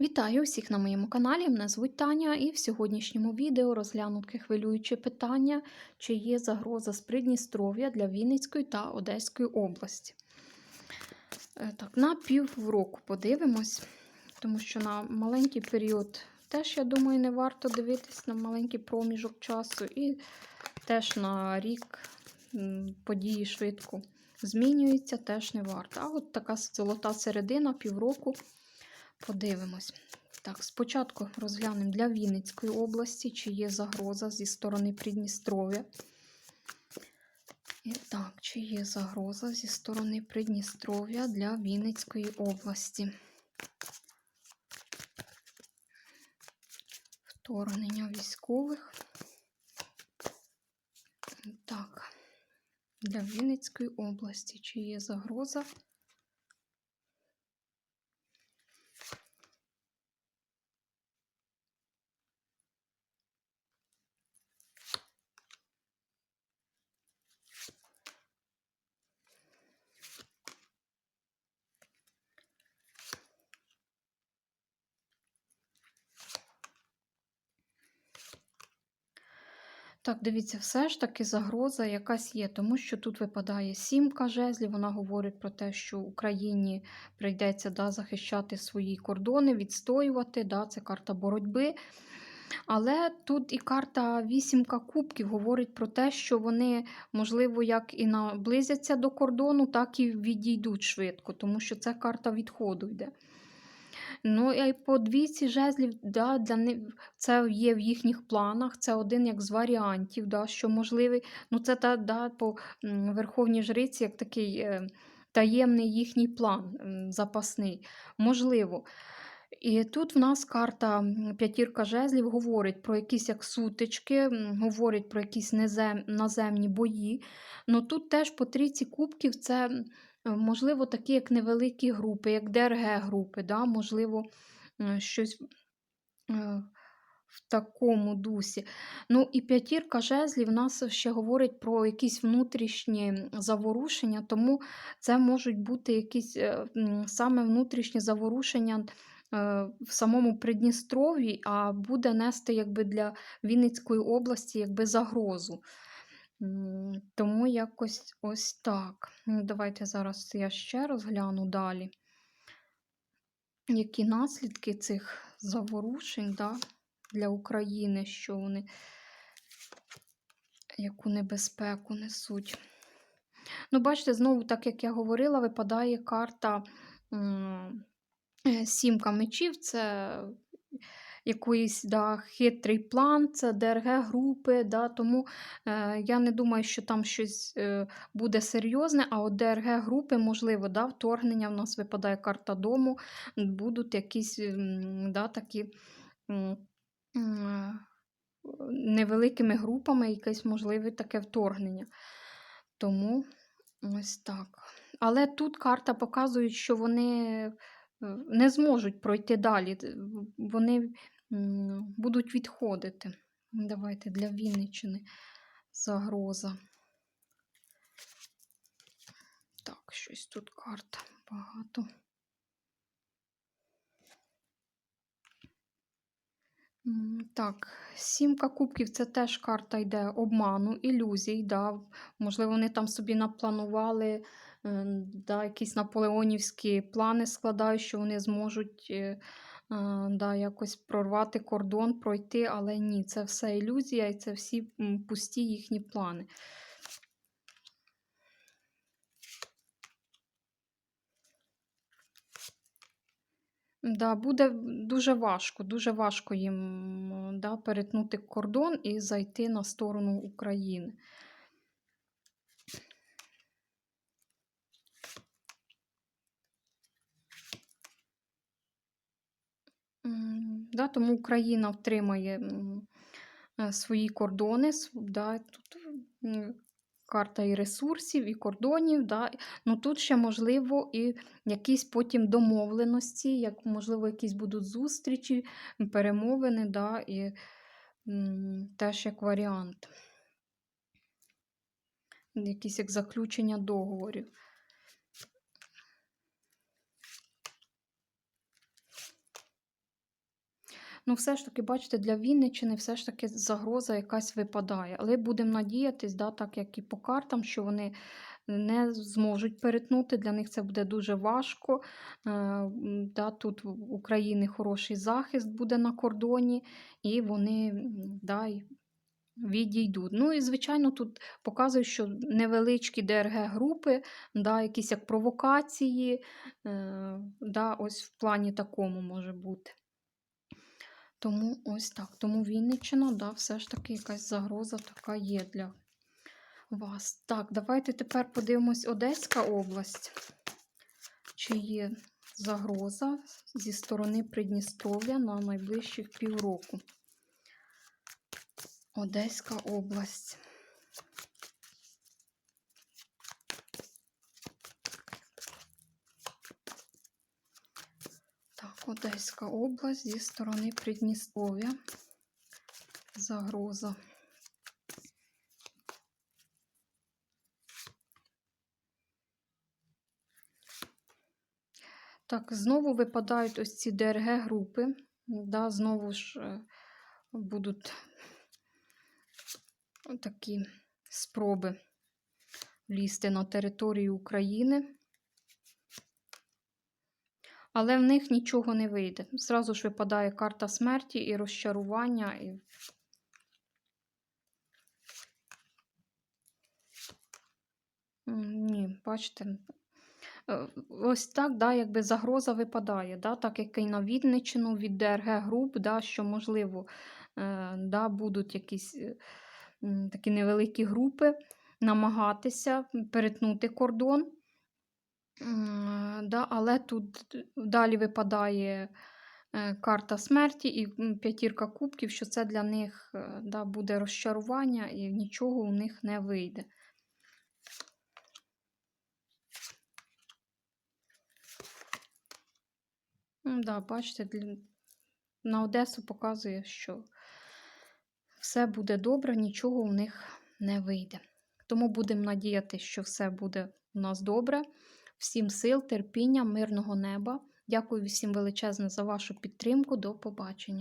Вітаю всіх на моєму каналі. Мене звуть Таня, і в сьогоднішньому відео розглянути хвилююче питання, чи є загроза з Придністров'я для Вінницької та Одеської області. Е, Так, на півроку подивимось, тому що на маленький період теж, я думаю, не варто дивитись на маленький проміжок часу, і теж на рік події швидко змінюються, теж не варто. А от така золота середина, півроку. Подивимось. Так, спочатку розглянемо для Вінницької області, чи є загроза зі сторони Придністров'я. І так, чи є загроза зі сторони Придністров'я для Вінницької області. Вторгнення військових. Так, для Вінницької області, чи є загроза? Так, дивіться, все ж таки загроза якась є, тому що тут випадає сімка жезлів. Вона говорить про те, що Україні прийдеться да, захищати свої кордони, відстоювати. Да, Це карта боротьби. Але тут і карта вісімка кубків говорить про те, що вони, можливо, як і наблизяться до кордону, так і відійдуть швидко, тому що це карта відходу йде. Ну, і по двійці жезлів, да, для них це є в їхніх планах. Це один як з варіантів, да, що можливий. Ну, це та, да, по Верховній Жриці, як такий е, таємний їхній план запасний. Можливо. І тут в нас карта п'ятірка жезлів говорить про якісь як сутички, говорить про якісь наземні бої. Ну тут теж по трійці кубків це Можливо, такі як невеликі групи, як ДРГ-групи, да? можливо, е, щось е, в такому дусі. Ну, і п'ятірка жезлів в нас ще говорить про якісь внутрішні заворушення, тому це можуть бути якісь е, саме внутрішні заворушення. е, В самому Придністров'ї, а буде нести якби для Вінницької області якби загрозу. Тому якось ось так. Ну, Давайте зараз я ще розгляну далі. Які наслідки цих заворушень да, для України, що вони, яку небезпеку несуть. Ну, бачите, знову, так як я говорила, випадає карта м, е, сімка мечів. Це якийсь да, хитрий план, це ДРГ-групи. Да, Тому е, я не думаю, що там щось е, буде серйозне, а от ДРГ-групи, можливо, да, вторгнення в нас випадає карта дому, будуть якісь да, такі. м, Невеликими групами якесь можливе таке вторгнення. Тому ось так. Але тут карта показує, що вони е, не зможуть пройти далі. Вони будуть відходити. Давайте для Вінниччини загроза. Так, щось тут карта багато. Так, сімка кубків це теж карта йде обману, ілюзій. Да. Можливо, вони там собі напланували да, якісь наполеонівські плани складають, що вони зможуть е, е, да, якось прорвати кордон, пройти, але ні, це все ілюзія і це всі пусті їхні плани. Да, буде дуже важко, дуже важко їм да, перетнути кордон і зайти на сторону України. Да, тому Україна втримає е, свої кордони. Да, тут карта і ресурсів, і кордонів. Да. Ну, тут ще можливо і якісь потім домовленості, як, можливо, якісь будуть зустрічі, перемовини, да, і теж як варіант. Якісь як заключення договорів. Ну, все ж таки, бачите, для Вінниччини все ж таки загроза якась випадає. Але будемо надіятись, да, так як і по картам, що вони не зможуть перетнути. Для них це буде дуже важко. Е, да, тут в України хороший захист буде на кордоні, і вони м, да, відійдуть. Ну і, звичайно, тут показують, що невеличкі ДРГ-групи, да, якісь як провокації, е, да, ось в плані такому може бути. Тому ось так. Тому Вінниччина, да, все ж таки якась загроза така є для вас. Так, давайте тепер подивимось Одеська область. Чи є загроза зі сторони Придністров'я на найближчих півроку? Одеська область. Так, Одеська область зі сторони Придністров'я. Загроза. Так, знову випадають ось ці ДРГ-групи. Да, знову ж е, будуть такі спроби влізти на територію України. Але в них нічого не вийде. Зразу ж випадає карта смерті і розчарування. І... Ні, бачите, е, ось так, да, якби загроза випадає, да, так як і на Вінниччину від ДРГ груп, да, що можливо е, да, будуть якісь е, такі невеликі групи намагатися перетнути кордон. Да, але тут далі випадає е, карта смерті і п'ятірка кубків, що це для них е, да, буде розчарування і нічого у них не вийде. Да, бачите, на Одесу показує, що все буде добре, нічого у них не вийде. Тому будемо надіятися, що все буде у нас добре. Всім сил, терпіння, мирного неба. Дякую всім величезне за вашу підтримку. До побачення.